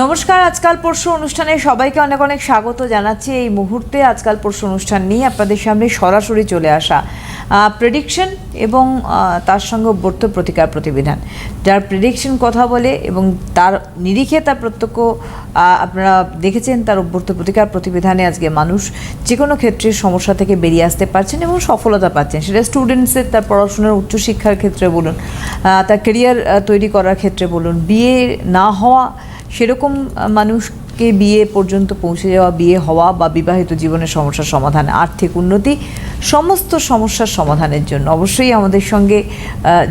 নমস্কার, আজকাল পরশু অনুষ্ঠানে সবাইকে অনেক অনেক স্বাগত জানাচ্ছি। এই মুহূর্তে আজকাল পরশু অনুষ্ঠান নিয়ে আপনাদের সামনে সরাসরি চলে আসা প্রেডিকশন এবং তার সঙ্গে অভ্যর্থ প্রতিকার প্রতিবিধান। যার প্রেডিকশন কথা বলে এবং তার নিরিখে তার প্রত্যক্ষ আপনারা দেখেছেন তার অভ্যর্থ প্রতিকার প্রতিবিধানে আজকে মানুষ যে কোনো ক্ষেত্রে সমস্যা থেকে বেরিয়ে আসতে পারছেন এবং সফলতা পাচ্ছেন। সেটা স্টুডেন্টসের তার পড়াশোনার উচ্চশিক্ষার ক্ষেত্রে বলুন তার কেরিয়ার তৈরি করার ক্ষেত্রে বলুন, বিয়ে না হওয়া সেরকম মানুষকে বিয়ে পর্যন্ত পৌঁছে যাওয়া, বিয়ে হওয়া বা বিবাহিত জীবনের সমস্যার সমাধান, আর্থিক উন্নতি, সমস্ত সমস্যার সমাধানের জন্য। অবশ্যই আমাদের সঙ্গে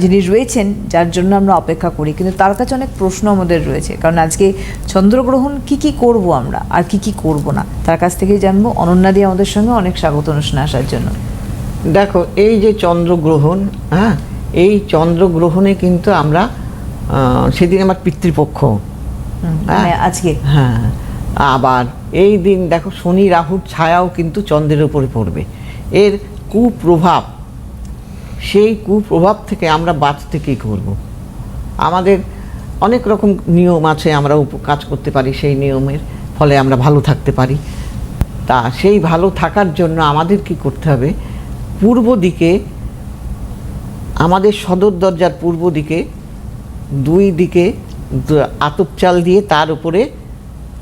যিনি রয়েছেন, যার জন্য আমরা অপেক্ষা করি, কিন্তু তার কাছে অনেক প্রশ্ন আমাদের রয়েছে। কারণ আজকে চন্দ্রগ্রহণ কি কি করব আমরা, আর কি কি করব না, তার কাছ থেকেই জানব। অনন্যা দিয়ে আমাদের সঙ্গে অনেক স্বাগত অনুষ্ঠানে আসার জন্য। দেখো, এই যে চন্দ্রগ্রহণ হ্যাঁ? এই চন্দ্রগ্রহণে কিন্তু আমরা সেদিন আমার পিতৃপক্ষ। মানে আজকে। হ্যাঁ। আবার এই দিন দেখো শনি রাহুর ছায়াও কিন্তু চন্দ্রের উপরে পড়বে। এর কুপ্রভাব সেই কুপ্রভাব থেকে আমরা বাঁচতে কী করব? আমাদের অনেক রকম নিয়ম আছে আমরা উপ- কাজ করতে পারি সেই নিয়মের ফলে আমরা ভালো থাকতে পারি। তা সেই ভালো থাকার জন্য আমাদের কি করতে হবে? পূর্ব দিকে আমাদের সদর দরজার পূর্ব দিকে দুই দিকে আতপ চাল দিয়ে তার উপরে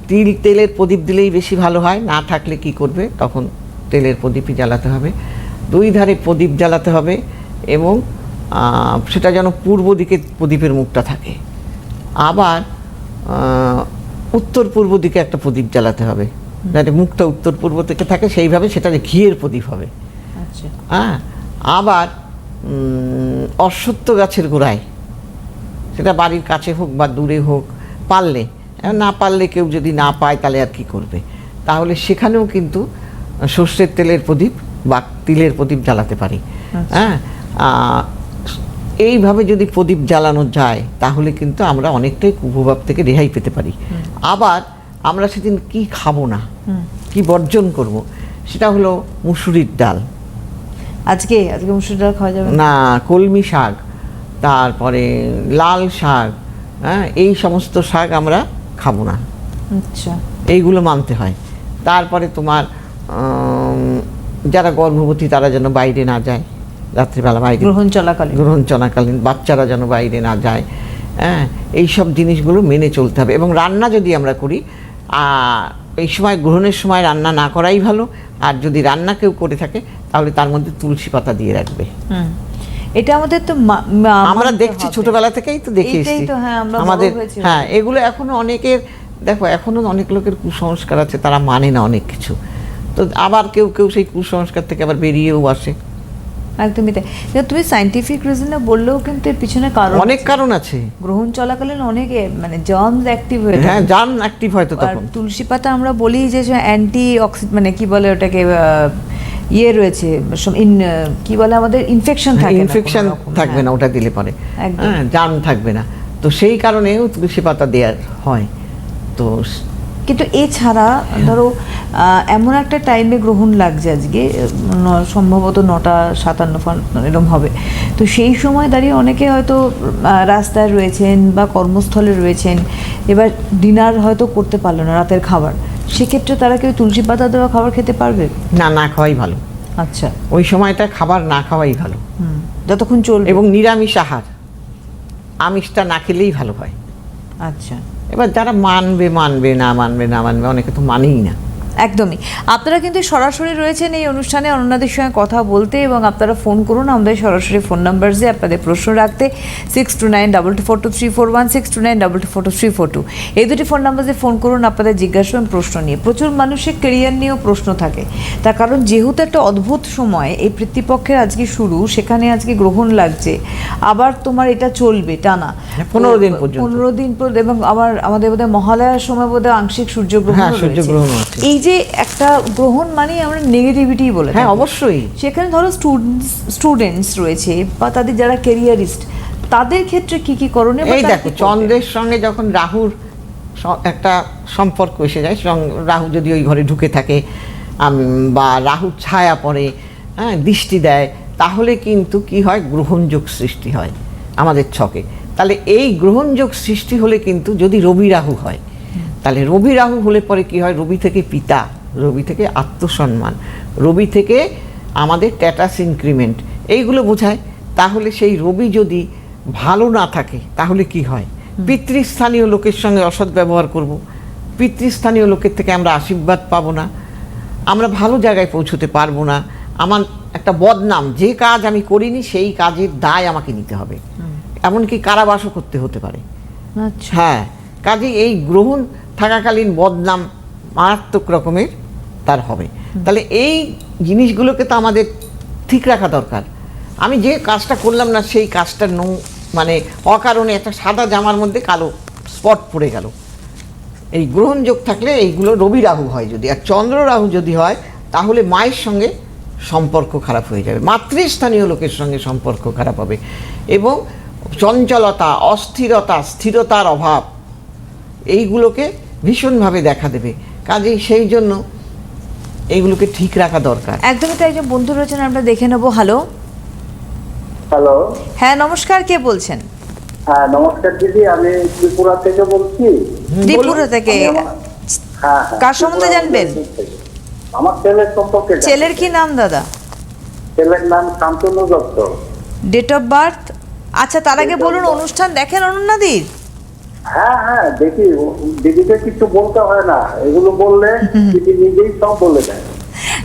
তিল তেলের প্রদীপ দিলেই বেশি ভালো হয়। না থাকলে কি করবে? তখন তেলের প্রদীপই জ্বালাতে হবে। দুই ধারে প্রদীপ জ্বালাতে হবে এবং সেটা যেন পূর্ব দিকে প্রদীপের মুখটা থাকে। আবার উত্তর পূর্ব দিকে একটা প্রদীপ জ্বালাতে হবে। যাতে মুখটা উত্তর পূর্ব থেকে থাকে সেইভাবে সেটা যে ঘিয়ের প্রদীপ হবে। হ্যাঁ আবার অশ্বত্থ গাছের গোড়ায় সেটা বাড়ির কাছে হোক বা দূরে হোক পারলে না পারলে কেউ যদি না পায় তাহলে আর কি করবে? তাহলে সেখানেও কিন্তু সর্ষের তেলের প্রদীপ বা তিলের প্রদীপ জ্বালাতে পারি। হ্যাঁ? এইভাবে যদি প্রদীপ জ্বালানো যায় তাহলে কিন্তু আমরা অনেকটাই কুপ্রভাব থেকে রেহাই পেতে পারি। আবার আমরা সেদিন কি খাব না? কি বর্জন করব? সেটা হলো মুসুরির ডাল। আজকে? আজকে মুসুর ডাল খাওয়া যাবে? না কলমি শাক। তারপরে লাল শাক হ্যাঁ এই সমস্ত শাক আমরা খাব না। আচ্ছা। এইগুলো মানতে হয়। তারপরে তোমার যারা গর্ভবতী তারা যেন বাইরে না যায় রাত্রিবেলা বাইরে। গ্রহণ চলাকালীন গ্রহণ চলাকালীন বাচ্চারা যেন বাইরে না যায় হ্যাঁ এইসব জিনিসগুলো মেনে চলতে হবে। এবং রান্না যদি আমরা করি এই সময় গ্রহণের সময় রান্না না করাই ভালো। আর যদি রান্না কেউ করে থাকে তাহলে তার মধ্যে তুলসী পাতা দিয়ে রাখবে। হুম। এটা আমাদের তো আমরা দেখছি ছোটবেলা থেকেই তো দেখে এসেছি। তো, হ্যাঁ, আমাদের হ্যাঁ এগুলো এখনও অনেকের দেখো এখনও অনেক লোকের কুসংস্কার আছে তারা মানে না অনেক কিছু। তো আবার কেউ কেউ সেই কুসংস্কার থেকে আবার বেরিয়েও আসে। একদমই তাই। তুমি সাইন্টিফিক রিজনে বললেও কিন্তু এর পিছনে কারণ অনেক কারণ আছে। গ্রহণ চলাকালীন অনেকে মানে জার্মস অ্যাক্টিভ হয়ে হ্যাঁ জান অ্যাক্টিভ হয়তো আর তখন। তুলসী পাতা আমরা বলি যে অ্যান্টি অক্সিড মানে কি বলে ওটাকে ইয়ে রয়েছে ইন কি বলে আমাদের? ইনফেকশন থাকে ইনফেকশন থাকবে হ্যাঁ। না ওটা দিলে পরে। হ্যাঁ জান থাকবে না। তো সেই কারণেও তুলসী পাতা দেওয়ার হয়। তো কিন্তু এছাড়া ধরো এমন একটা টাইমে গ্রহণ লাগছে আজকে সম্ভবত নটা সাতান্ন ফান- এরকম হবে। তো সেই সময় দাঁড়িয়ে অনেকে হয়তো রাস্তায় রয়েছেন বা কর্মস্থলে রয়েছেন এবার ডিনার হয়তো করতে পারল না রাতের খাবার। সেক্ষেত্রে তারা কেউ তুলসী পাতা দেওয়া খাবার খেতে পারবে? না না খাওয়াই ভালো। আচ্ছা। ওই সময়টা খাবার না খাওয়াই ভালো। যতক্ষণ চল এবং নিরামিষ আহার। আমিষটা না খেলেই ভালো হয়। আচ্ছা। এবার যারা মানবে মানবে না মানবে না মানবে অনেকে তো মানেই না। একদমই। আপনারা কিন্তু সরাসরি রয়েছেন এই অনুষ্ঠানে অন্যদের সঙ্গে কথা বলতে এবং আপনারা ফোন করুন আমাদের সরাসরি ফোন নাম্বার দিয়ে আপনাদের প্রশ্ন রাখতে six two nine double two four two three four one six two nine double two four two three four two এই দুটি ফোন নাম্বার দিয়ে ফোন করুন আপনাদের জিজ্ঞাসা এবং প্রশ্ন নিয়ে। প্রচুর মানুষের কেরিয়ার নিয়েও প্রশ্ন থাকে। তার কারণ যেহেতু একটা অদ্ভুত সময় এই পিতৃপক্ষের আজকে শুরু সেখানে আজকে গ্রহণ লাগছে। আবার তোমার এটা চলবে টানা। পনেরো দিন পর্যন্ত। পনেরো দিন পর এবং আবার আমাদের বোধহয় মহালয়ার সময় বোধহয় আংশিক সূর্যগ্রহণ হ্যাঁ, সূর্যগ্রহণও আছে। এই যে একটা গ্রহণ মানে আমরা নেগেটিভিটি বলে হ্যাঁ। অবশ্যই। সেখানে ধরো স্টুডেন্টস স্টুডেন্টস রয়েছে বা তাদের যারা ক্যারিয়ারিস্ট তাদের ক্ষেত্রে কি কি করণীয় এই দেখো চন্দ্রের সঙ্গে যখন রাহুর একটা সম্পর্ক এসে যায় রাহু যদি ওই ঘরে ঢুকে থাকে বা রাহুর ছায়া পড়ে হ্যাঁ দৃষ্টি দেয় তাহলে কিন্তু কি হয়? গ্রহণযোগ সৃষ্টি হয় আমাদের ছকে। তাহলে এই গ্রহণযোগ সৃষ্টি হলে কিন্তু যদি রবি রাহু হয় তাহলে রবি রাহু হলে পরে কি হয়? রবি থেকে পিতা রবি থেকে আত্মসম্মান রবি থেকে আমাদের ট্যাটাস ইনক্রিমেন্ট এইগুলো বোঝায়। তাহলে সেই রবি যদি ভালো না থাকে তাহলে কি হয়? পিতৃস্থানীয় লোকের সঙ্গে অসৎ ব্যবহার করব। পিতৃস্থানীয় লোকের থেকে আমরা আশীর্বাদ পাবো না। আমরা ভালো জায়গায় পৌঁছতে পারব না। আমার একটা বদনাম যে কাজ আমি করিনি সেই কাজের দায় আমাকে নিতে হবে। এমনকি কারাবাসও করতে হতে পারে। আচ্ছা। হ্যাঁ কাজে এই গ্রহণ থাকাকালীন বদনাম মারাত্মক রকমের তার হবে। তাহলে এই জিনিসগুলোকে তো আমাদের ঠিক রাখা দরকার। আমি যে কাজটা করলাম না, সেই কাজটা নো মানে অকারণে একটা সাদা জামার মধ্যে কালো স্পট পড়ে গেল। এই গ্রহণযোগ থাকলে এইগুলো রবি রাহু হয় যদি, আর চন্দ্র রাহু যদি হয়, তাহলে মায়ের সঙ্গে সম্পর্ক খারাপ হয়ে যাবে। মাতৃস্থানীয় লোকের সঙ্গে সম্পর্ক খারাপ হবে। এবং চঞ্চলতা, অস্থিরতা, স্থিরতার অভাব, এইগুলোকে ভীষণভাবে দেখা দেবে। কাজেই সেই জন্য এইগুলোকে ঠিক রাখা দরকার। একদমই তো একজন বন্ধু রয়েছেন আমরা দেখে নেব। হ্যালো। হ্যালো। হ্যাঁ নমস্কার কে বলছেন? হ্যাঁ নমস্কার দিদি আমি ত্রিপুরা থেকে বলছি। ত্রিপুরা থেকে। হ্যাঁ হ্যাঁ, কার সম্বন্ধে জানবেন? আমার ছেলের সম্পর্কে ছেলের কি নাম দাদা? ছেলের নাম Shantanu Dutta. Date of birth আচ্ছা তার আগে বলুন অনুষ্ঠান দেখেন অনন্যাদির হ্যাঁ হ্যাঁ দেখি দিদিকে কিছু বলতে হয় না। এগুলো বললে দিদি নিজেই সব বলে দেয়।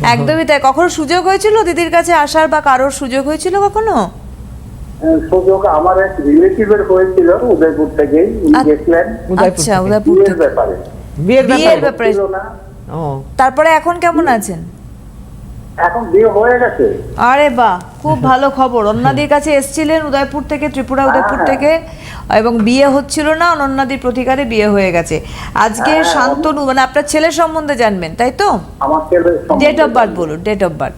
একদমই তাই। কখনো সুযোগ হয়েছিল দিদির কাছে আসার বা কারোর সুযোগ হয়েছিল কখনো? সুযোগ আমার এক রিলেটিভের হয়েছিল উদয়পুর উনি আচ্ছা। উদয়পুর আচ্ছা থেকে। উদয়পুর বিয়ের। ব্যাপারে। বিয়ের ব্যাপারে। তারপরে এখন কেমন আছেন? এখন বিয়ে হয়ে গেছে। আরে বাহ খুব ভালো খবর। অন্যাদির কাছে এসেছিলেন উদয়পুর থেকে ত্রিপুরা উদয়পুর হ্যাঁ। থেকে। এবং বিয়ে হচ্ছিল না অনন্যাদির প্রতিকারে বিয়ে হয়ে গেছে। আজকে হ্যাঁ। শান্তনু মানে আপনার ছেলে সম্বন্ধে জানবেন তাই তো? আমার ছেলের ডেট অফ বার্থ বলুন date of birth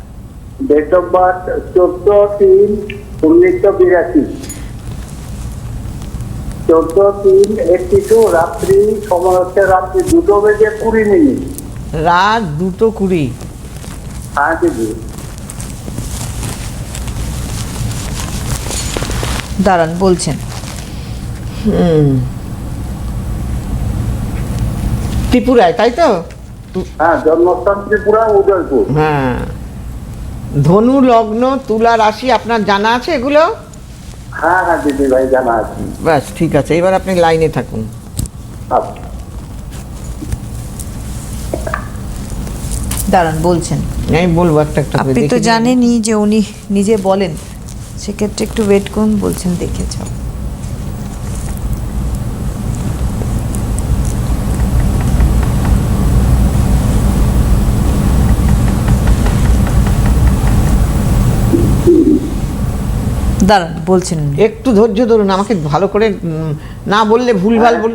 date of birth চোদ্দ তিন উনিশশো বিরাশি। চোদ্দ তিন একটি টু রাত্রি সময় হচ্ছে রাত্রি দুটো বেজে কুড়ি মিনিট। রাত দুটো কুড়ি। হ্যাঁ দিদি। দাঁড়ান বলছেন। ত্রিপুরায় তাই তো? হ্যাঁ জন্মস্থান ত্রিপুরা উদয়পুর। হ্যাঁ। ধনু লগ্ন তুলা রাশি আপনার জানা আছে এগুলো? হ্যাঁ হ্যাঁ দিদি ভাই জানা আছে। ব্যাস ঠিক আছে এবার আপনি লাইনে থাকুন। আচ্ছা। দাঁড়ান বলছেন। আমি বলব একটা একটা আপনি তো জানেনই যে উনি নিজে বলেন সেক্ষেত্রে একটু ওয়েট করুন বলছেন দেখে যাও। দাঁড়ান বলছেন একটু ধৈর্য ধরুন আমাকে ভালো করে না বললে ভুলভাল বল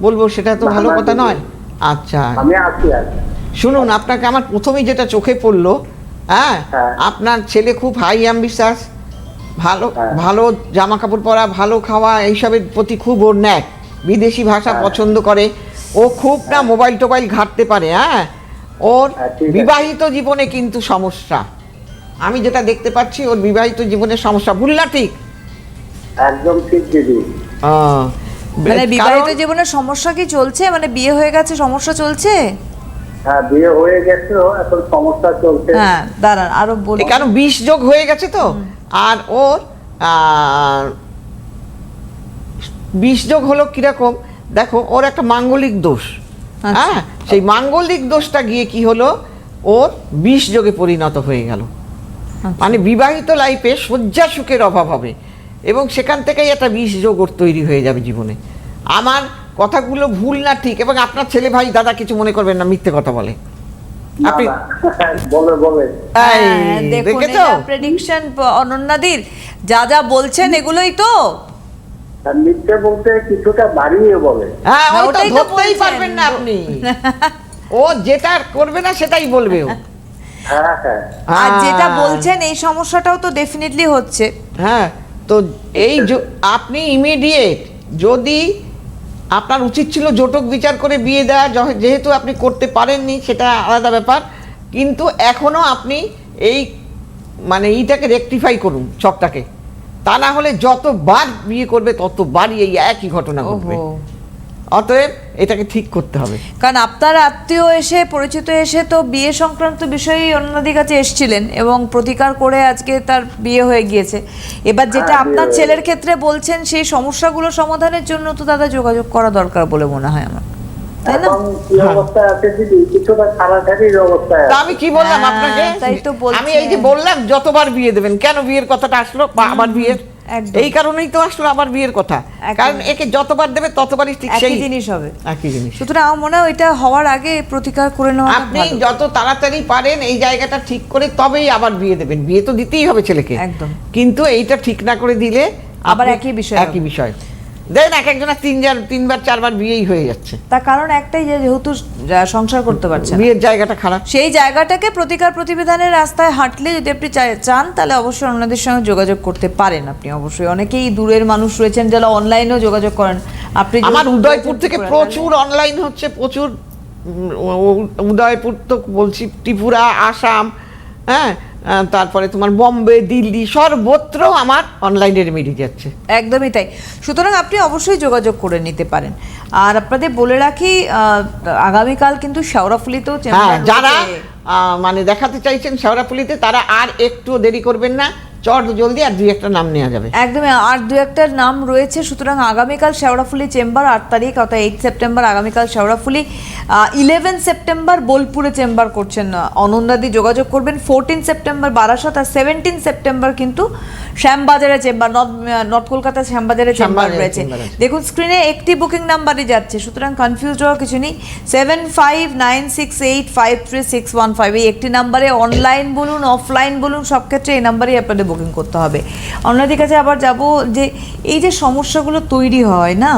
বলব সেটা তো ভালো কথা নয়। আচ্ছা। আমি আছি আছি। শুনুন আপনাকে আমার প্রথমেই যেটা চোখে পড়ল হ্যাঁ হ্যাঁ। আপনার ছেলে খুব হাই অ্যাম্বিশাস ভালো হ্যাঁ। ভালো জামা কাপড় পরা ভালো খাওয়া এইসবের প্রতি খুব ওর ন্যাক। বিদেশি ভাষা হ্যাঁ। পছন্দ করে। ও খুব না মোবাইল টোবাইল ঘাটতে পারে হ্যাঁ? ওর হ্যাঁ। বিবাহিত জীবনে কিন্তু সমস্যা। আমি যেটা দেখতে পাচ্ছি ওর বিবাহিত জীবনের সমস্যা। ভুল না ঠিক? একদম ঠিক দিদি। মানে বিবাহিত জীবনের সমস্যা কি চলছে? মানে বিয়ে হয়ে গেছে সমস্যা চলছে? হ্যাঁ বিয়ে হয়ে গেছে এখন সমস্যা চলছে। হ্যাঁ দাঁড়ান আরও কারণ বিষ যোগ হয়ে গেছে তো? আর ওর আহ, বিষ যোগ হলো কীরকম? দেখো ওর একটা মাঙ্গলিক দোষ। আচ্ছা। হ্যাঁ সেই মাঙ্গলিক দোষটা গিয়ে কি হলো? ওর বিষ যোগে পরিণত হয়ে গেল। মানে বিবাহিত লাইফে শয্যা সুখের অভাব হবে। এবং সেখান থেকেই একটা বিষ যোগ ওর তৈরি হয়ে যাবে জীবনে। আমার কথাগুলো ভুল না ঠিক এবং আপনার ছেলে ভাই দাদা কিছু মনে করবেন না মিথ্যে কথা বলে। আপনি না, বলে বলে। এই, হ্যাঁ, দেখুন দেখেছ? প্রেডিকশন অনন্যাদির যা যা বলছেন এগুলোই তো। মিথ্যে বলতে কিছুটা বাড়িয়ে বলে। হ্যাঁ ওটাই তো ধরতেই পারবেন না আপনি। ও যেটা করবে না সেটাই বলবে ও। হ্যাঁ হ্যাঁ আর যেটা হ্যাঁ। বলছেন এই সমস্যাটাও তো ডেফিনেটলি হচ্ছে। হ্যাঁ তো এই আপনি ইমিডিয়েট যদি আপনার উচিত ছিল জটক বিচার করে বিয়ে দেওয়া যেহেতু আপনি করতে পারেননি সেটা আলাদা ব্যাপার। কিন্তু এখনও আপনি এই মানে এইটাকে রেকটিফাই করুন ছকটাকে তা না হলে যতবার বিয়ে করবে ততবারই এই একই ঘটনা ঘটবে। অতএব এটাকে ঠিক করতে হবে। কারণ আপনার আত্মীয় এসে পরিচিত এসে তো বিয়ে সংক্রান্ত বিষয়েই অন্যদের কাছে এসেছিলেন এবং প্রতিকার করে আজকে তার বিয়ে হয়ে গিয়েছে। এবার যেটা হ্যাঁ, আপনার ছেলের ক্ষেত্রে বলছেন সেই সমস্যাগুলো সমাধানের জন্য তো দাদা যোগাযোগ করা দরকার বলে মনে হয় আমার। তাই না? আছে। আমি কি বললাম হ্যাঁ, আপনাকে? তাই তো বলছি। আমি এই যে বললাম যতবার বিয়ে দেবেন কেন বিয়ের কথাটা আসলো? বা আবার বিয়ের। এই কারণেই তো আসলে আবার বিয়ের কথা। কারণ একে যতবার দেবে ততবারই ঠিক সেই জিনিস হবে। একই জিনিস। সুতরাং আমার মনে হয় এটা হওয়ার আগে প্রতিকার করে নেওয়া আপনি যত তাড়াতাড়ি পারেন এই জায়গাটা ঠিক করে তবেই আবার বিয়ে দেবেন। বিয়ে তো দিতেই হবে ছেলেকে। একদম। কিন্তু এইটা ঠিক না করে দিলে আবার একই বিষয় একই বিষয়। দেখেন এক একজনের তিনবার তিনবার চারবার বিয়েই হয়ে যাচ্ছে। তার কারণ একটাই যে যেহেতু সংসার করতে পারছে না। বিয়ের জায়গাটা খারাপ। সেই জায়গাটাকে প্রতিকার প্রতিবেদনের রাস্তায় হাঁটলে যদি আপনি চা- চান তাহলে অবশ্যই অন্যদের সঙ্গে যোগাযোগ করতে পারেন আপনি অবশ্যই। অনেকেই দূরের মানুষ রয়েছেন যারা অনলাইনেও যোগাযোগ করেন। আপনি যদি আমার উদয়পুর যোগাযোগ থেকে করেন, প্রচুর অনলাইন হচ্ছে প্রচুর উম, উদয়পুর তো বলছি ত্রিপুরা আসাম হ্যাঁ তারপরে তোমার বম্বে দিল্লি সর্বত্র আমার অনলাইনে রেমেডি যাচ্ছে। একদমই তাই। সুতরাং আপনি অবশ্যই যোগাযোগ করে নিতে পারেন। আর আপনাদের বলে রাখি আহ, আগামীকাল কিন্তু শেওড়াফুলিতেও হ্যাঁ যারা আহ, মানে দেখাতে চাইছেন শেওড়াফুলিতে তারা আর একটু দেরি করবেন না। চট জলদি আর দুই একটা নাম নেওয়া যাবে। একদমই আর দু একটার নাম রয়েছে সুতরাং আগামীকাল শেওড়াফুলি চেম্বার আট তারিখ অর্থাৎ এইট সেপ্টেম্বর আগামীকাল শেওড়াফুলি ইলেভেন সেপ্টেম্বর বোলপুরে চেম্বার করছেন অনন্দাদি যোগাযোগ করবেন। ফোরটিন সেপ্টেম্বর বারাসাত আর সেভেন্টিন সেপ্টেম্বর কিন্তু শ্যামবাজারে চেম্বার নর্থ নর্থ কলকাতার শ্যামবাজারে চেম্বার রয়েছে। দেখুন স্ক্রিনে একটি বুকিং নাম্বারই যাচ্ছে সুতরাং কনফিউজ হওয়ার কিছু নেই। Seven five nine six eight five three six one five এই একটি নাম্বারে অনলাইন বলুন অফলাইন বলুন সব ক্ষেত্রে এই নাম্বারেই আপনাদের বুকিং করতে হবে। অন্যদের কাছে আবার যাব যে এই যে সমস্যাগুলো তৈরি হয় না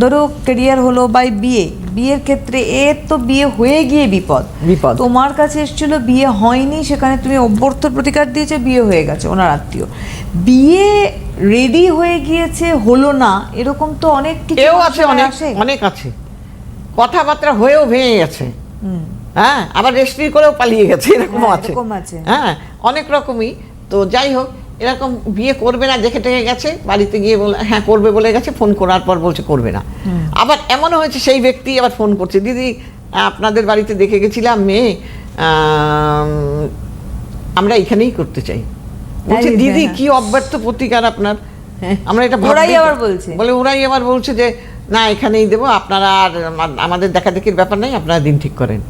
ধরো ক্যারিয়ার হলো বা বিয়ে বিয়ের ক্ষেত্রে এর তো বিয়ে হয়ে গিয়ে বিপদ। বিপদ। তোমার কাছে এসেছিল বিয়ে হয়নি সেখানে তুমি অভ্যর্থ প্রতিকার দিয়েছে বিয়ে হয়ে গেছে ওনার আত্মীয়। বিয়ে রেডি হয়ে গিয়েছে হলো না এরকম তো অনেক কিছু আছে অনেক। অনেক আছে। কথাবার্তা হয়েও ভেঙে গেছে। হ্যাঁ আবার রেজিস্ট্রি করেও পালিয়ে গেছে হ্যাঁ, এরকম আছে। হ্যাঁ অনেক রকমই। তো যাই হোক এরকম বিয়ে করবে না দেখে টেকে গেছে বাড়িতে গিয়ে বলে হ্যাঁ করবে বলে গেছে ফোন করার পর বলছে করবে না। আবার এমনও হয়েছে সেই ব্যক্তি আবার ফোন করছে দিদি আপনাদের বাড়িতে দেখে গেছিলাম মেয়ে আমরা এখানেই করতে চাই। বলছে দিদি, হ্যাঁ। কি অব্যর্থ প্রতিকার আপনার? আমরা এটা ওরাই আবার বলছে। বলে ওরাই আবার বলছে যে না এখানেই দেবো আপনারা আর আমাদের দেখা দেখির ব্যাপার নেই আপনারা দিন ঠিক করেন।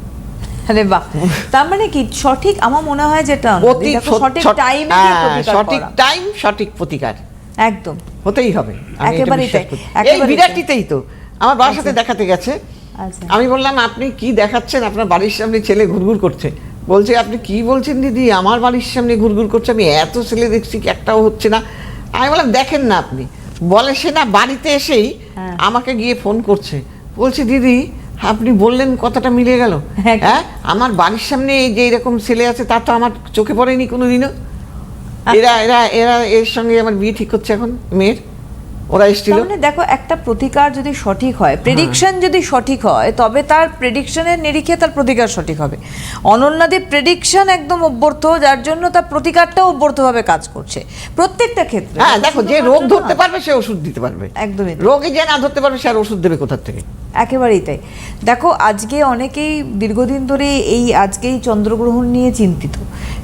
আরে বাহ। তার মানে কি সঠিক আমার মনে হয় যেটা অতি দেখো, সৎ- সঠিক সৎ- সঠিক টাইম সঠিক প্রতিকার। একদম। হতেই হবে। আমি একেবারেই তাই, এই বিরাটিতেই তো। আমার বাবার সাথে দেখাতে গেছে। আচ্ছা। আমি বললাম আপনি কি দেখাচ্ছেন? আপনার বাড়ির সামনে ছেলে ঘুরঘুর করছে। বলছে আপনি কি বলছেন দিদি? আমার বাড়ির সামনে ঘুরঘুর করছে। আমি এত ছেলে দেখছি একটাও হচ্ছে না। আমি বললাম দেখেন না আপনি। বলে সে না বাড়িতে এসেই হ্যাঁ। আমাকে গিয়ে ফোন করছে। বলছে দিদি আপনি বললেন কথাটা মিলে গেল। হ্যাঁ। হ্যাঁ? আমার বাড়ির সামনে এই যে এরকম ছেলে আছে তা তো আমার চোখে পড়েনি কোনোদিনও। আচ্ছা। এরা এরা এরা এর সঙ্গে আমার বিয়ে ঠিক করছে এখন মেয়ের। ওরা এসেছিল। মানে দেখো একটা প্রতিকার যদি সঠিক হয় প্রেডিকশন যদি সঠিক হয় তবে তার প্রেডিকশনের নিরিখে তার প্রতিকার সঠিক হবে। অনন্যাদের প্রেডিকশন একদম অভ্যর্থ যার জন্য তার প্রতিকারটাও অভ্যর্থভাবে কাজ করছে। প্রত্যেকটা ক্ষেত্রে হ্যাঁ দেখো যে রোগ ধরতে পারবে সে ওষুধ দিতে পারবে। একদমই। রোগী যে না ধরতে পারবে সে আর ওষুধ দেবে কোথার থেকে? একেবারেই তাই দেখো আজকে অনেকেই দীর্ঘদিন ধরে এই আজকেই চন্দ্রগ্রহণ নিয়ে চিন্তিত।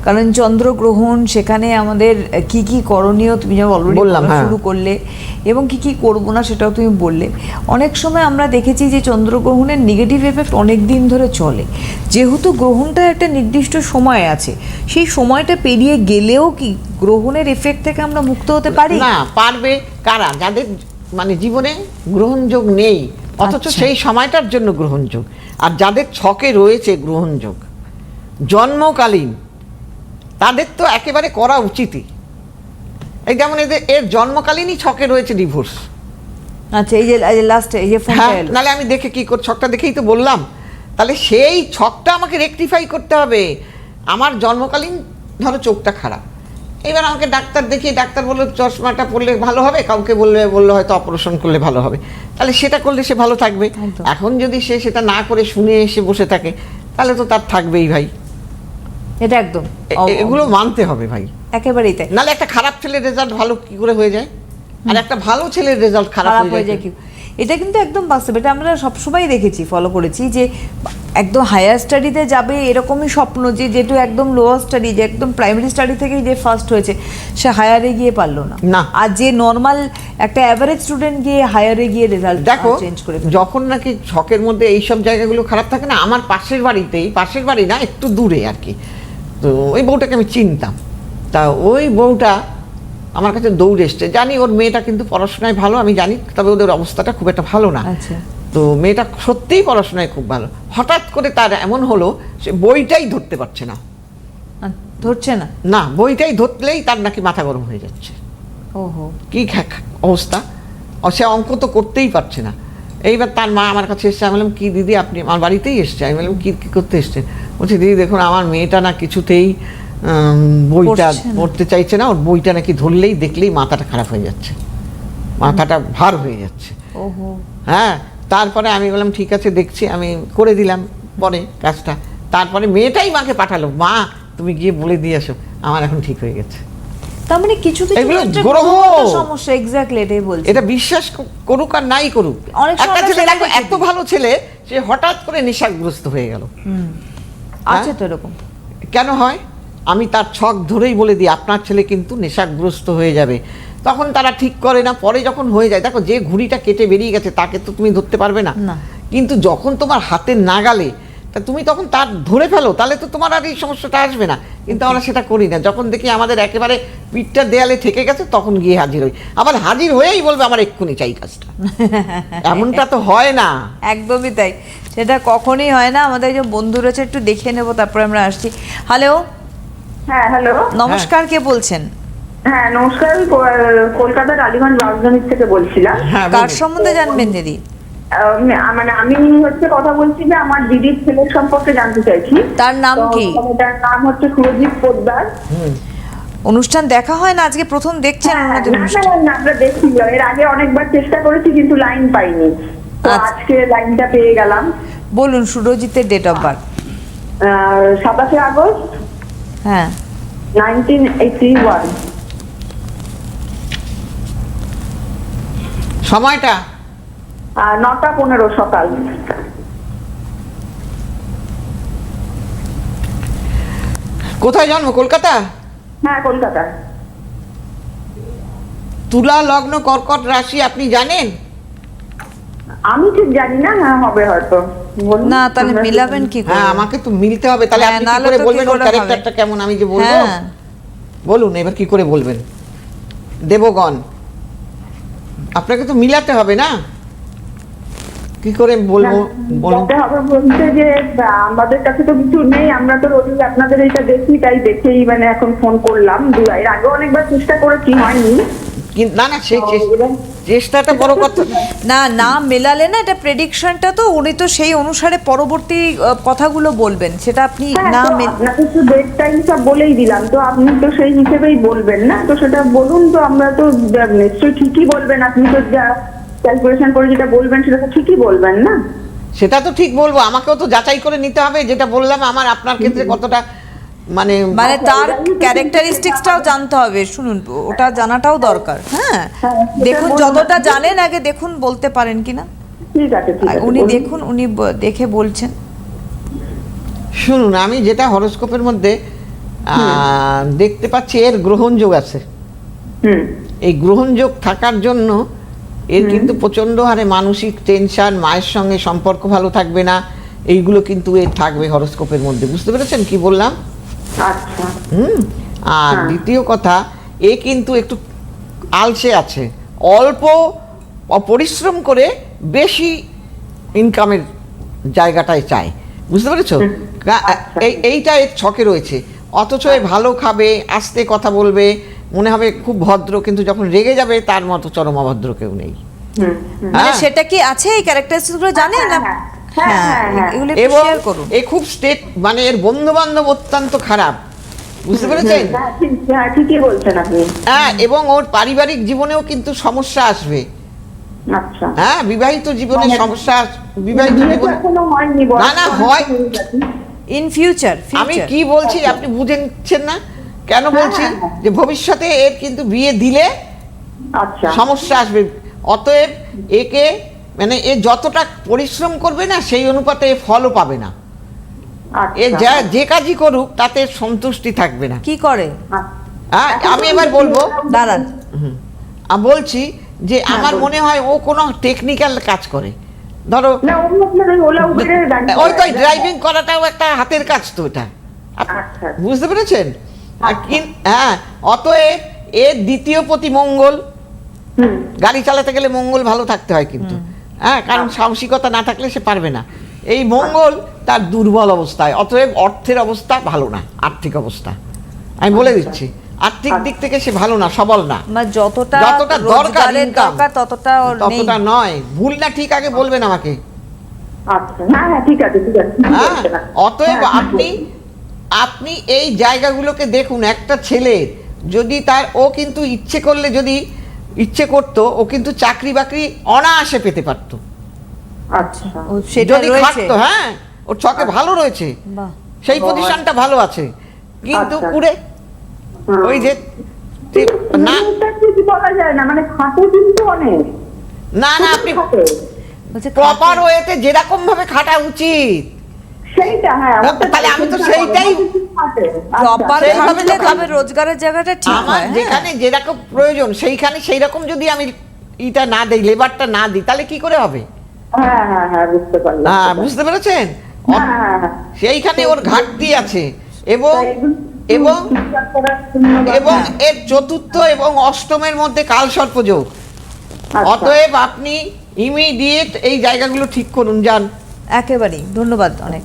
কারণ চন্দ্রগ্রহণ সেখানে আমাদের কি কি করণীয় তুমি যেমন অলরেডি বললাম, হ্যাঁ। শুরু করলে এবং কি কি করব না সেটাও তুমি বললে। অনেক সময় আমরা দেখেছি যে চন্দ্রগ্রহণের নেগেটিভ এফেক্ট অনেক দিন ধরে চলে। যেহেতু গ্রহণটা একটা নির্দিষ্ট সময় আছে সেই সময়টা পেরিয়ে গেলেও কি গ্রহণের এফেক্ট থেকে আমরা মুক্ত হতে পারি? না পারবে কারা? যাদের মানে জীবনে গ্রহণযোগ নেই অথচ আচ্ছা। সেই সময়টার জন্য গ্রহণযোগ। আর যাদের ছকে রয়েছে গ্রহণযোগ জন্মকালীন তাদের তো একেবারে করা উচিতই। এই যেমন এদের এর জন্মকালীনই ছকে রয়েছে ডিভোর্স আচ্ছা এই যে লাস্টে এই যে হ্যাঁ নাহলে আমি দেখে কি কর ছকটা দেখেই তো বললাম। তাহলে সেই ছকটা আমাকে রেকটিফাই করতে হবে। আমার জন্মকালীন ধরো চোখটা খারাপ। এবার আমাকে ডাক্তার দেখিয়ে ডাক্তার বলল চশমাটা পরলে ভালো হবে? কাউকে বললে বলল হয়তো অপারেশন করলে ভালো হবে। তাহলে সেটা করলে সে ভালো থাকবে। এখন যদি সে সেটা না করে শুনে এসে বসে থাকে তাহলে তো তার থাকবেই ভাই। এটা একদম। এগুলো মানতে হবে ভাই। একেবারেই তাই। নাহলে একটা খারাপ ছেলের রেজাল্ট ভালো কি করে হয়ে যায়? আর একটা ভালো ছেলের রেজাল্ট খারাপ খারাপ হয়ে যায় কি? এটা কিন্তু একদম বাস্তব এটা আমরা সবসময় দেখেছি ফলো করেছি যে একদম হায়ার স্টাডিতে যাবে এরকমই স্বপ্ন যে যেটু একদম লোয়ার স্টাডি যে একদম প্রাইমারি স্টাডি থেকেই যে ফার্স্ট হয়েছে সে হায়ারে গিয়ে পারল না। না। আর যে নর্মাল একটা অ্যাভারেজ স্টুডেন্ট গিয়ে হায়ারে গিয়ে রেজাল্ট দেখো চেঞ্জ করে যখন নাকি ছকের মধ্যে এই সব জায়গাগুলো খারাপ থাকে না আমার পাশের বাড়িতেই পাশের বাড়ি না একটু দূরে আর কি। তো ওই বউটাকে আমি চিনতাম। তা ওই বউটা আমার কাছে দৌড়ে এসছে। জানি ওর মেয়েটা কিন্তু পড়াশোনায় ভালো আমি জানি তবে ওদের অবস্থাটা খুব একটা ভালো না। আচ্ছা। তো মেয়েটা সত্যিই পড়াশোনায় খুব ভালো। হঠাৎ করে তার এমন হলো সে বইটাই ধরতে পারছে না। ধরছে না? না বইটাই ধরলেই তার নাকি মাথা গরম হয়ে যাচ্ছে। ওহো। কি অবস্থা? সে অঙ্ক তো করতেই পারছে না। এইবার তার মা আমার কাছে এসছে আমি বললাম কি দিদি আপনি আমার বাড়িতেই এসছে আমি বললাম কি কি করতে এসছেন? বলছি দিদি দেখুন আমার মেয়েটা না কিছুতেই বইটা পড়তে চাইছে না ওর বইটা নাকি ধরলেই দেখলেই মাথাটা খারাপ হয়ে যাচ্ছে। মাথাটা ভার হয়ে যাচ্ছে। হ্যাঁ তারপরে আমি বললাম ঠিক আছে দেখছি। আমি করে দিলাম পরে কাজটা। তারপরে মেয়েটাই মাকে পাঠালো মা তুমি গিয়ে বলে দিয়ে আসো আমার এখন ঠিক হয়ে গেছে। তার মানে কিছু কিছু গ্রহ। সমস্যা এক্স্যাক্টলি এটাই বলছি। এটা বিশ্বাস করুক আর নাই করুক। একটা ছেলে দেখো এত ভালো ছেলে সে হঠাৎ করে নেশাগ্রস্ত হয়ে গেল। আছে তো এরকম। কেন হয়? আমি তার ছক ধরেই বলে দিই আপনার ছেলে কিন্তু নেশাগ্রস্ত হয়ে যাবে। তখন তারা ঠিক করে না পরে যখন হয়ে যায় দেখো যে ঘুড়িটা কেটে বেরিয়ে গেছে তাকে তো তুমি ধরতে পারবে না। কিন্তু যখন তোমার হাতে নাগালে তা তুমি তখন তার ধরে ফেলো তাহলে তো তোমার আর এই সমস্যাটা আসবে না। কিন্তু আমরা সেটা করি না। যখন দেখি আমাদের একেবারে পিঠটা দেয়ালে থেকে গেছে তখন গিয়ে হাজির হই। আবার হাজির হয়েই বলবে আমার এক্ষুনি চাই কাজটা। এমনটা তো হয় না। একদমই তাই। সেটা কখনই হয় না। আমাদের যে বন্ধু রয়েছে একটু দেখে নেব তারপরে আমরা আসছি। হ্যালো হ্যাঁ হ্যালো নমস্কার কে বলছেন? হ্যাঁ নমস্কার আমি কলকাতার আলিগঞ্জ রাজধানী থেকে বলছিলাম। হ্যাঁ কার সম্বন্ধে জানবেন দিদি? মানে আমি হচ্ছে কথা বলছি যে আমার দিদির ছেলের সম্পর্কে জানতে চাইছি। তার নাম কি? তার নাম হচ্ছে সুরজিৎ পোদ্দার। অনুষ্ঠান দেখা হয় না? আজকে প্রথম দেখছেন হ্যাঁ, ওনাদের না, অনুষ্ঠান? না, আমরা দেখছি। এর আগে অনেকবার চেষ্টা করেছি কিন্তু লাইন পাইনি। আচ্ছা। আজকে লাইনটা পেয়ে গেলাম। বলুন সুরজিতের ডেট অফ বার্থ সাতাশে আগস্ট। হ্যাঁ। Nineteen eighty one. সময়টা? নটা পনেরো সকাল। কোথায় জন্ম? কলকাতা? হ্যাঁ কলকাতা। তুলা লগ্ন কর্কট রাশি আপনি জানেন? আমি ঠিক জানি না হ্যাঁ হবে হয়তো। না তাহলে মিলাবেন কি করে? হ্যাঁ আমাকে তো মিলতে হবে তাহলে হ্যাঁ, আপনি কি করে বলবেন ওর ক্যারেক্টারটা কেমন আমি যে বলব? হ্যাঁ। বলুন এবার কি করে বলবেন? দেবগণ আপনাকে তো মিলাতে হবে না? কি করে বলব বলুন। বলতে যে আমাদের কাছে তো কিছু নেই আমরা তো রোজ আপনাদের এটা দেখি তাই দেখেই মানে এখন ফোন করলাম। দু এর আগে অনেকবার চেষ্টা করেছি হয়নি। না না সেই চেষ্টাটা বড় কথা। না। না মেলালে না এটা প্রেডিকশনটা তো উনি তো সেই অনুসারে পরবর্তী কথাগুলো বলবেন। সেটা আপনি হ্যাঁ, না আপনাকে তো ডেট টাইম সব বলেই দিলাম। তো আপনি তো সেই হিসেবেই বলবেন না? তো সেটা বলুন তো আমরা তো নিশ্চয়ই ঠিকই বলবেন। আপনি তো যা ক্যালকুলেশন করে যেটা বলবেন সেটা তো ঠিকই বলবেন না? সেটা তো ঠিক বলব। আমাকেও তো যাচাই করে নিতে হবে। যেটা বললাম আমার আপনার ক্ষেত্রে কতটা মানে মানে তার ক্যারেক্টারিস্টিক্সটাও জানতে হবে। শুনুন ওটা জানাটাও দরকার। হ্যাঁ? হ্যাঁ, দেখুন যতটা জানেন আগে দেখুন বলতে পারেন কিনা ঠিক আছে ঠিক আছে উনি দেখুন উনি দেখে বলছেন। শুনুন আমি যেটা হরোস্কোপের মধ্যে দেখতে পাচ্ছি এর গ্রহণযোগ আছে। হুম। এই গ্রহণযোগ থাকার জন্য এর কিন্তু প্রচণ্ড হারে মানসিক টেনশন মায়ের সঙ্গে সম্পর্ক ভালো থাকবে না। এইগুলো কিন্তু এর থাকবে হরোস্কোপের মধ্যে। বুঝতে পেরেছেন কি বললাম? হুম আর হ্যাঁ। দ্বিতীয় কথা এ কিন্তু একটু আলসে আছে অল্প পরিশ্রম করে বেশি ইনকামের জায়গাটায় চায় বুঝতে পেরেছ আচ্ছা। এই এইটা এর ছকে রয়েছে অথচ এ ভালো খাবে আস্তে কথা বলবে মনে হবে খুব ভদ্র কিন্তু যখন রেগে যাবে তার মতো চরম অভদ্র কেউ নেই। মানে হ্যাঁ। সেটা কি আছে এই ক্যারেক্টারিস্টিক্সগুলো জানেন না হ্যাঁ। এগুলো এবং করুন। এ খুব স্টেট মানে এর বন্ধু বান্ধব অত্যন্ত খারাপ। বুঝতে পেরেছেন? হ্যাঁ হ্যাঁ ঠিকই বলছেন আপনি। হ্যাঁ এবং ওর পারিবারিক জীবনেও কিন্তু সমস্যা আসবে। আচ্ছা। হ্যাঁ বিবাহিত জীবনে মানে- সমস্যা বিবাহিত জীবনে না, না, হয়। হয়ে। ইন ফিউচার আমি কি বলছি আপনি বুঝে নিচ্ছেন না? কেন বলছি? হ্যাঁ, হ্যাঁ। যে ভবিষ্যতে এর কিন্তু বিয়ে দিলে আচ্ছা। সমস্যা আসবে। অতএব একে মানে এ যতটা পরিশ্রম করবে না সেই অনুপাতে ফলও পাবে না। এ আচ্ছা। যা যে কাজই করুক তাতে সন্তুষ্টি থাকবে না। কি করে? হ্যাঁ আমি এবার বলব। দাঁড়ান। আমি বলছি যে আমার মনে হয় ও কোনো টেকনিক্যাল কাজ করে। ধরো না ও আপনার ওই ওলা উবেরের গাড়ি ওই তো ড্রাইভিং করাটাও একটা হাতের কাজ তো এটা। আচ্ছা। বুঝতে পেরেছেন? আর কিন- হ্যাঁ অতএব এর দ্বিতীয় প্রতি মঙ্গল। গাড়ি চালাতে গেলে মঙ্গল ভালো থাকতে হয় কিন্তু। হ্যাঁ কারণ সাহসিকতা না থাকলে সে পারবে না। এই মঙ্গল তার দুর্বল অবস্থায় অতএব অর্থের অবস্থা ভালো না আর্থিক অবস্থা। আমি বলে দিচ্ছি আর্থিক দিক থেকে সে ভালো না সবল না। মানে যতটা যতটা দরকার ততটা ততটা নয়। ভুল না ঠিক আগে বলবেন আমাকে। আচ্ছা। অতএব আপনি আপনি এই জায়গাগুলোকে দেখুন একটা ছেলের যদি তার ও কিন্তু ইচ্ছে করলে যদি ইচ্ছে করতো ও কিন্তু চাকরি বাকরি অনায়াসে পেতে পারতো। আচ্ছা। যদি খাটতো হ্যাঁ ওর ছকে ভালো রয়েছে। সেই পজিশনটা ভালো আছে। কিন্তু আচ্ছা। কুড়ে হুম। ওই যে না। না মানে খাটে কিন্তু অনেক। না না আপনি প্রপার। ওয়েতে যেরকম ভাবে খাটা উচিত। সেইটা হ্যাঁ তাহলে আমি তো সেইটাই- প্রপার তবে রোজগারের জায়গাটা ঠিক আমার হয়। যেখানে যেরকম প্রয়োজন সেইখানে সেই রকম যদি আমি ইটা না দিই লেবারটা না দিই তাহলে কি করে হবে? হ্যাঁ হ্যাঁ হ্যাঁ বুঝতে পারলাম। হ্যাঁ বুঝতে পেরেছেন। সেইখানে ওর ঘাটতি আছে। এবং এবং এবং। এর চতুর্থ এবং অষ্টমের মধ্যে কাল সর্পযোগ আচ্ছা। অতএব আপনি ইমিডিয়েট এই জায়গাগুলো ঠিক করুন যান। একেবারেই। ধন্যবাদ অনেক।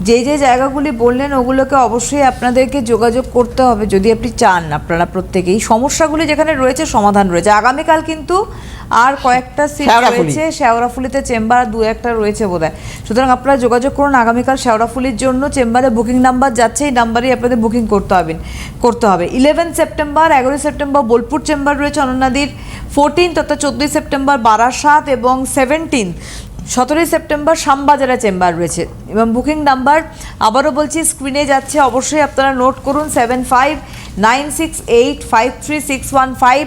যে যে জায়গাগুলি বললেন ওগুলোকে অবশ্যই আপনাদেরকে যোগাযোগ করতে হবে যদি আপনি চান। আপনারা প্রত্যেকেই সমস্যাগুলি যেখানে রয়েছে সমাধান রয়েছে। আগামীকাল কিন্তু আর কয়েকটা সিট রয়েছে। শেওড়াফুলিতে চেম্বার দু একটা রয়েছে বোধহয়। সুতরাং আপনারা যোগাযোগ করুন। আগামীকাল শেওড়াফুলির জন্য চেম্বারে বুকিং নাম্বার যাচ্ছে। এই নাম্বারেই আপনাদের বুকিং করতে হবে। করতে হবে। ইলেভেন সেপ্টেম্বর এগারোই সেপ্টেম্বর বোলপুর চেম্বার রয়েছে অনন্যাদির। ফোরটিন তথা চোদ্দোই সেপ্টেম্বর বারাসাত এবং সেভেন্টিন সতেরোই সেপ্টেম্বর শ্যামবাজারে চেম্বার রয়েছে। এবং বুকিং নাম্বার আবারও বলছি স্ক্রিনে যাচ্ছে অবশ্যই আপনারা নোট করুন seven five nine six eight five three six one five.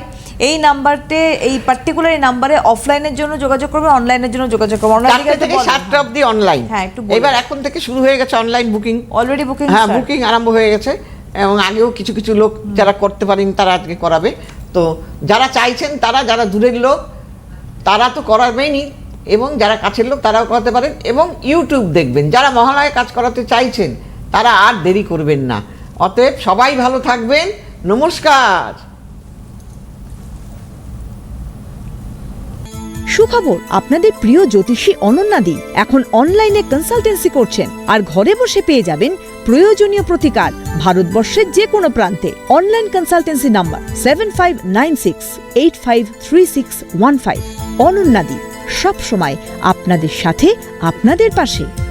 এই নাম্বারতে এই পার্টিকুলার এই নাম্বারে অফলাইনের জন্য যোগাযোগ করবে অনলাইনের জন্য যোগাযোগ করবে অনলাইন থেকে সাতটা অবধি অনলাইন হ্যাঁ, একটু। এবার এখন থেকে শুরু হয়ে গেছে অনলাইন বুকিং অলরেডি বুকিং হ্যাঁ বুকিং আরম্ভ হয়ে গেছে এবং আগেও কিছু কিছু লোক যারা করতে পারেন তারা আজকে করাবে। তো যারা চাইছেন তারা যারা দূরের লোক তারা তো করাবেনই। এবং যারা কাছের লোক তারাও করাতে পারেন এবং ইউটিউব দেখবেন। যারা মহালয়ে কাজ করাতে চাইছেন, তারা আর দেরি করবেন না। অতএব সবাই ভালো থাকবেন। নমস্কার। সুখবর, আপনাদের প্রিয় জ্যোতিষী অনন্যাদি এখন অনলাইনে কনসালটেন্সি করছেন আর ঘরে বসে পেয়ে যাবেন প্রয়োজনীয় প্রতিকার ভারতবর্ষের যে কোনো প্রান্তে online consultancy number seven five nine six eight five three six one five অনন্যাদি সবসময় আপনাদের সাথে আপনাদের পাশে।